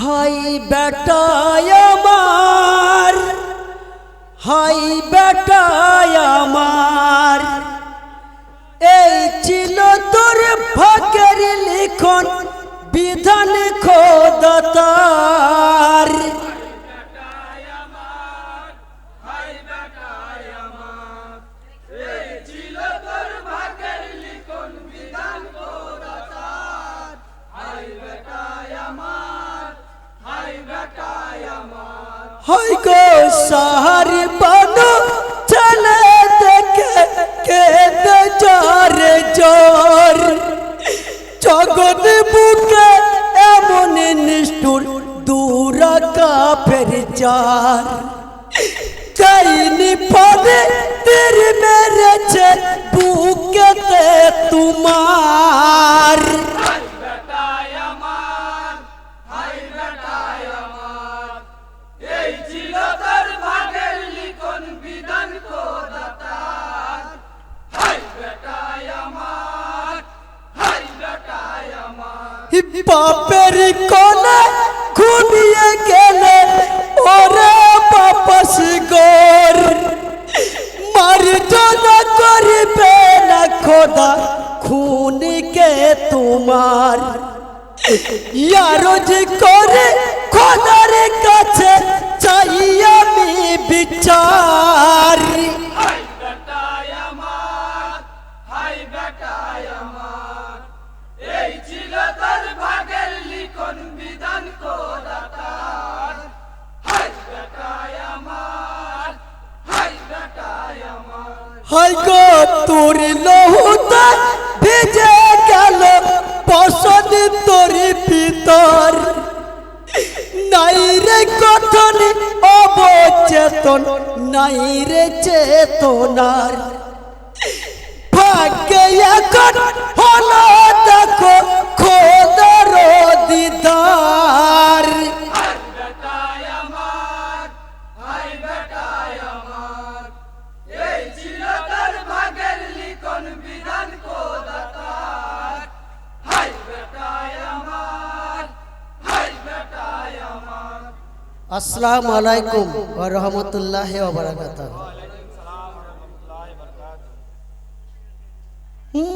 High বেটায় আমার high বেটায় আমার। এই ছিল তোর ফাঁকের লিখন বিধান খোদতার। চার চাইনি পরে তীর মেরেছে বুকেতে তোমার বাপের ইয়ারজ করে খোদার কাছে চাই আমি বিচার। হাই গো তোর লহুতে পছন্দ তোর ভিতর। নাই রে গঠন অবচেতন নাই রে চেতনার। ভাগ্যে এখন হলো দেখো আসসালামু আলাইকুম ওয়া রাহমাতুল্লাহি ওয়া বারাকাতুহু।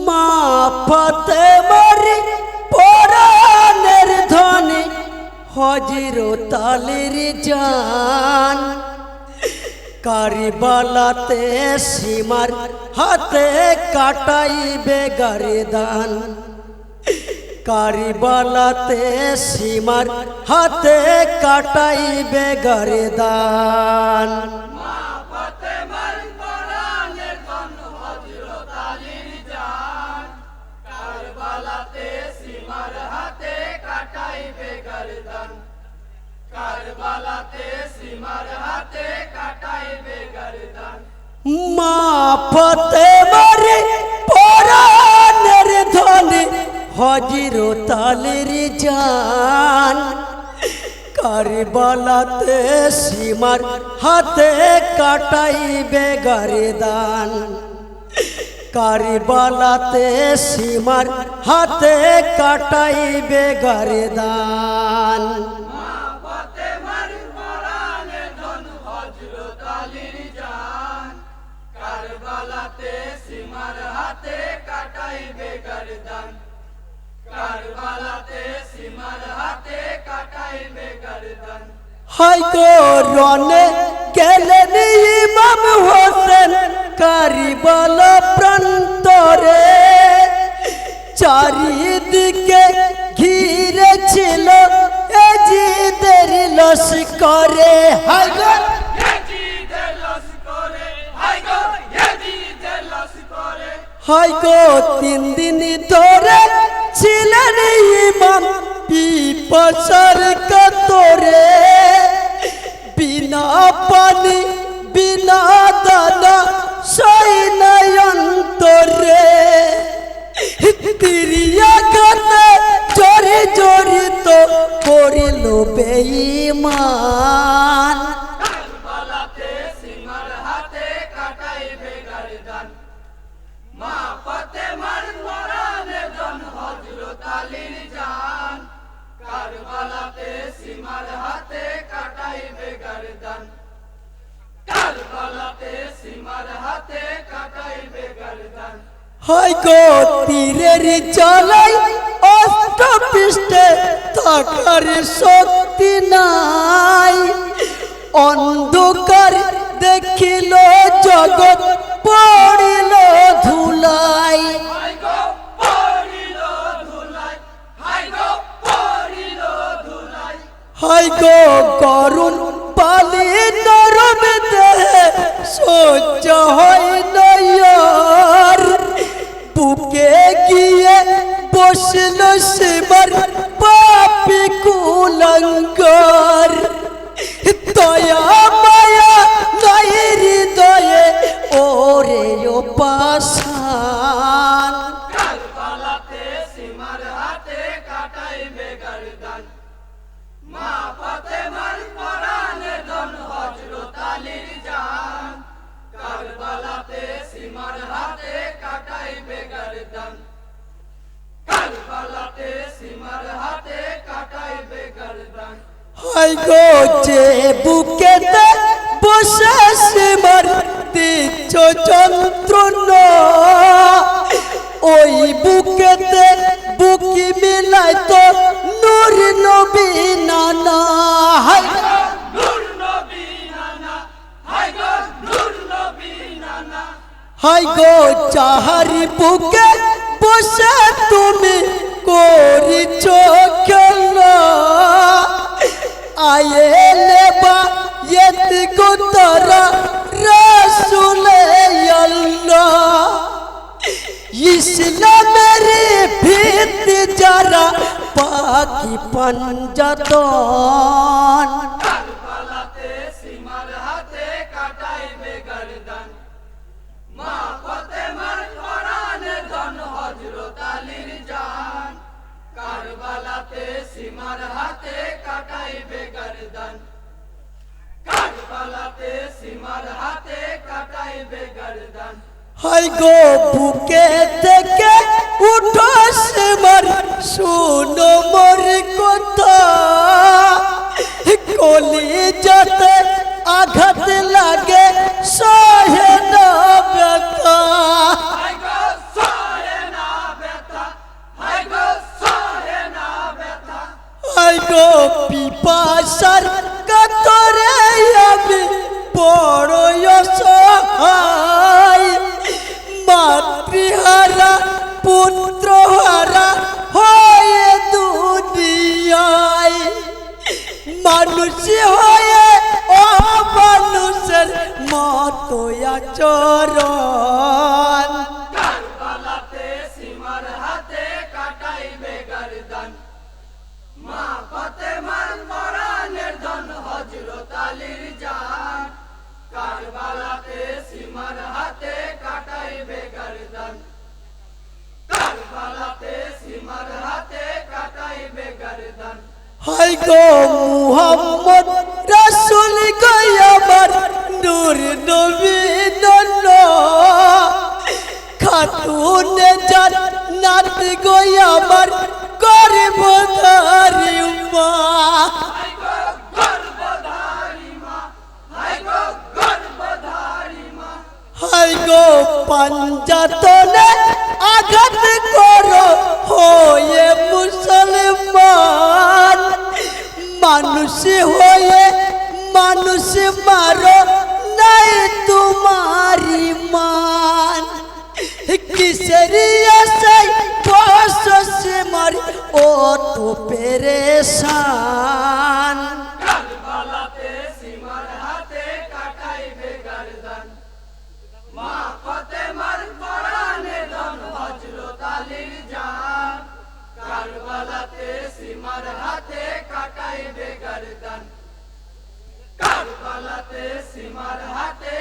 মা ফতে মারি পরাণের ধনে হজির তালের জান। কারিবালাতে সীমার হাতে কাটাইবে গারিদান কারিবালাতে সীমার হাতে কাটাইবে গারিদান। মা ফতে মারে হজির তালের জান কারবালাতে সীমার হাতে কাটাইবে গারিদান কারবালাতে সীমার হাতে কাটাইবে গারিদান হাই গো রনে গেলেন ইমাম হোসেন কারিবাল প্রান্তরে। চারিদিকে ঘিরে ছিল এজিদের লস্করে। হাই গো তিন দিন ধরে ছিলেন ইমাম পিপাসার কতরে। বিনা পানি, বিনা দানা, সই নয়ন্তরে তিরিয়া গানে জোরে জড়িত করিল বেঈমান। হয় গো তীরের জলাই অষ্ট পৃষ্ঠে থাকার শক্তি নাই। অন্ধকার দেখিল জগৎ পড়িল ধুলাই। হয় গো করুণ পালি সহ্য হয় নয়ার বুকে গিয়ে বসল শিবর পাপি কুলঙ্কর দয়া, মায়া নাই হৃদয়ে ওরে ও পাশান হাই গো যে বুকেতে বসে দিচ্ছ যন্ত্রণা। ওই বুকেতে বুকি মিলাই তো নূর নবী নানা। হাই হাই গো চাহারি বুকে বসে তুমি করিছ খেলা আয়ে লেবা ইয়ত গো তারা রসুলে আল্লাহ। ইসলামের ভিত যারা পাকি পঞ্জতন। কারবালাতে সীমার হাতে কাটাইবে কারবালাতে সীমার হাতে কাটাইবে গর্দান। হাই গো বুকে থেকে উঠো সেমার, শুনো মোর কথা। কলি যাতে আঘাত লাগে, সহে না ব্যথা। মানুষ হয়ে অমানুষের মতো আচরণ। হাই গো মুহাম্মদ, রাসূল গয়াবার নূর নবী নন্ন। খাতুন জান্নাত গয়াবার গর্ভধারী মা হাই গো গর্ভধারী মা। হাই গো গর্ভধারী মা হাই গো পাঞ্জাতনে আঘাত বসে মারি ও তো পেরেশান। কারবালাতে সীমার হাতে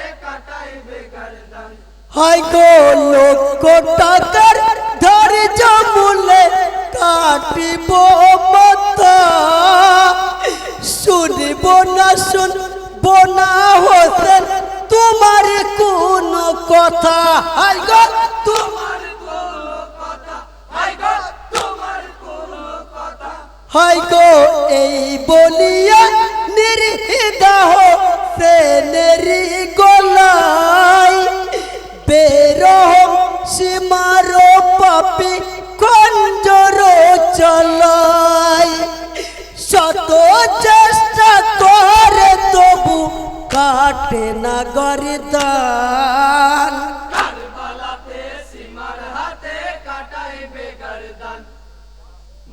কথা। হাই গো তোমার তোমার কোনো কথা। হাই গো তোমার কোনো কথা। গো এই বলিয়া নির্দাহ সে নেরি গোলাই বেরহ সীমার পাপি কঞ্জর চলাই কাটে না গরিদান। কারবালাতে সীমার হাতে কাটাইবে গর্দান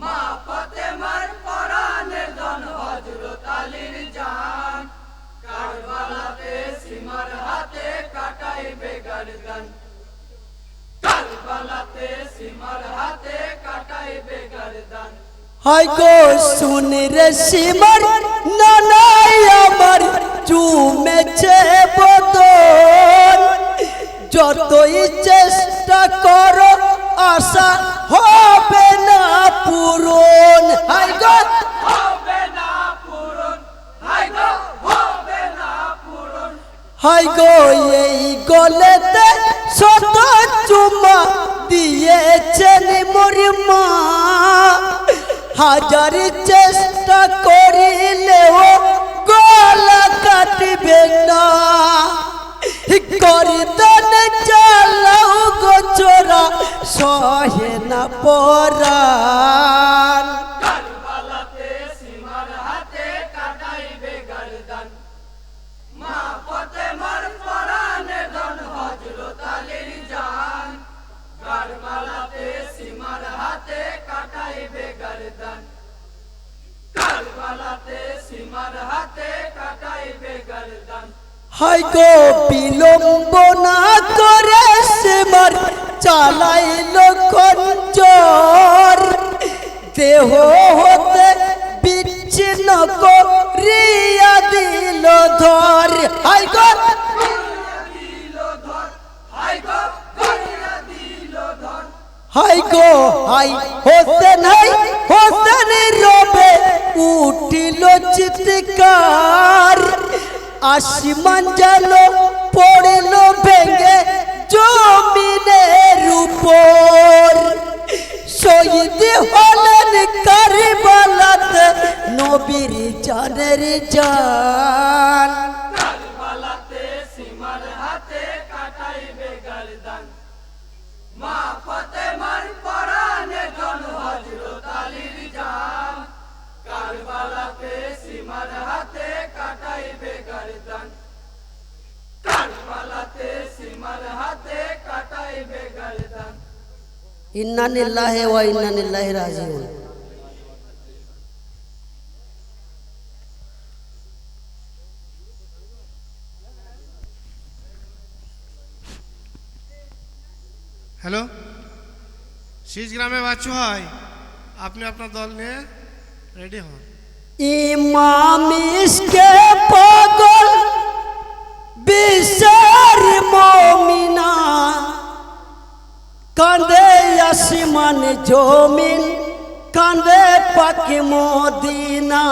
মা ফাতেমার পরাণের ধন হযরত আলীর জান। কারবালাতে সীমার হাতে কাটাইবে গর্দান কারবালাতে সীমার হাতে কাটাইবে গর্দান হয় গো শুনে রে সীমার নানাই আমার চুমেছে বদন। যতই চেষ্টা করো, আশা হবে না পূরণ। হাই গো! এই গলেতে শত চুমা দিয়েছেন মোর মা হাজার চেষ্টা করিলেও গলা কাটবে না। করিতন চালাও গোচরা সহে না পরাণ। হাই গো বিলম্ব না করে সেবার চালাইল খঞ্জর দেহ হতে বিচ্ছিন্ন করিয়া দিল ধর। হাই গো হাই গো হাই হোসেন হাই হোসেন রবে, উঠিল চিৎকার। আসমান জল পড়ল ভেঙে জমিনের উপর। শহীদ হলেন কারিবালাত নবীর জানের জান। ইন্না নিল্লাহি ওয়া ইন্না ইলাইহি রাজিউন হ্যালো শীষ গ্রামে বাচ্চু হয় আপনি আপনার দল নিয়ে রেডি হন ইমাম ইসকে পাগল আসমান জমিন কান্দে পাকি মদিনা।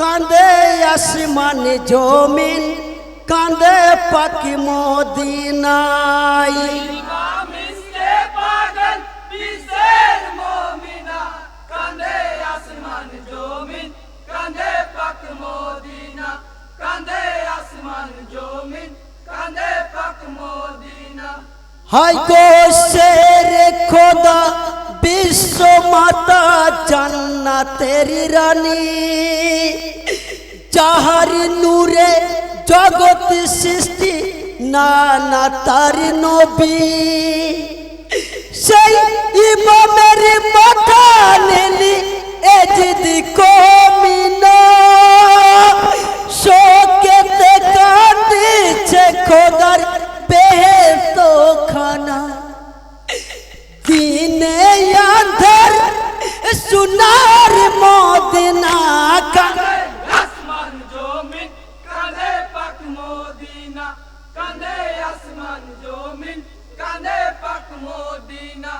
কান্দে আসমান জমিন কান্দে পাকি মদিনাই গো শের খোদা, বিশ্ব মাতা জান্নাতের রানী। যাহার নূরে জগৎ সৃষ্টি, নানা তার নবী। সেই ইমামের মাথা নেলি, এজিদি কমিনা সোনার মদিনা কান্দে আসমান জমিন কান্দে পাক মদিনা। কান্দে আসমান জমিন কান্দে পাক মদিনা।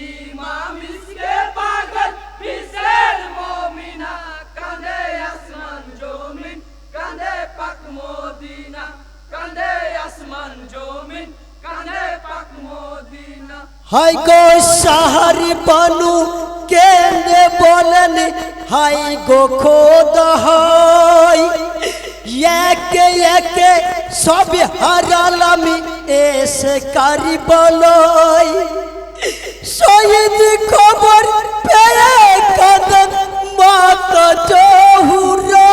ইমাম ইসকে পাগল বিশের মমিনা। কান্দে আসমান জমিন কান্দে পাক মদিনা। কান্দে আসমান জমিন কান্দে পাক মদিনা। হাই গো সাহারি বানু কেন্দ্রে বলেন, হাই গো খোদা হাই। একে একে সব হারালামি এসে কারি বলই। শহীদ খবর পেয়ে কাদন মাতা জহুরা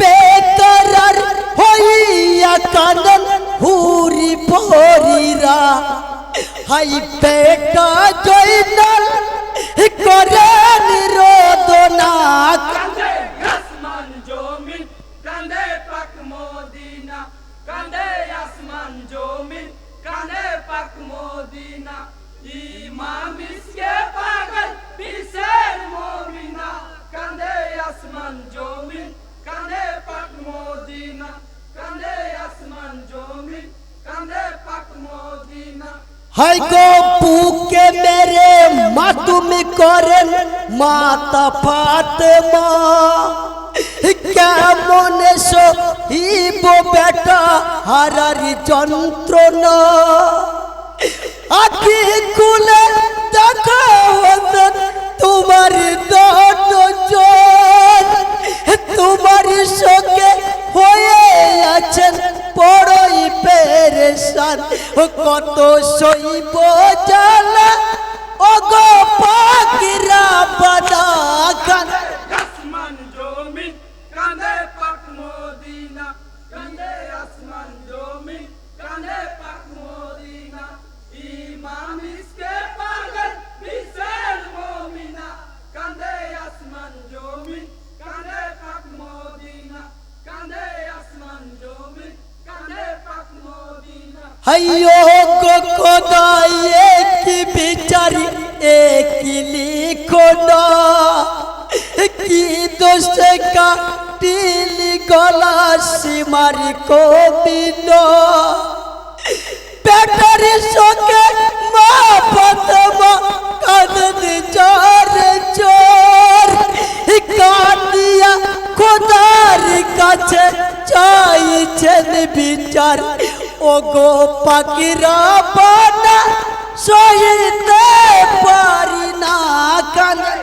বেতরার হইয়া কাদন হুরি ভরিরা হাই বেটা জয়নাল ফাতেমা কেমন সহিব বেটা হারারি যন্ত্রণা। আখি তোমার তোমার সঙ্গে হয়ে আছেন বড়ই পেরেশান। কত সইব জ্বালা ওগো পাখিরা বাদা খান আসমান জমিন কান্দে পাক মদিনা। কান্দে আসমান জমিন কান্দে পাক মদিনা। ইমাম ইসকে পাগল বিশের মমিনা। কান্দে আসমান জমিন কান্দে পাক মদিনা। কান্দে আসমান জমিন কান্দে পাক মদিনা। হাইयो গো খোদাই কি বিচারি কি লিখো না কি দোষ কাটিলি গলা সীমারি কবিন বেটারি সঙ্গে মা পদ্মা কাঁদন জোর জোর কাঁদিয়া খোদার কাছে চাইছেন বিচার। ও গো পাখিরা বানা সহিতে পারি না কানে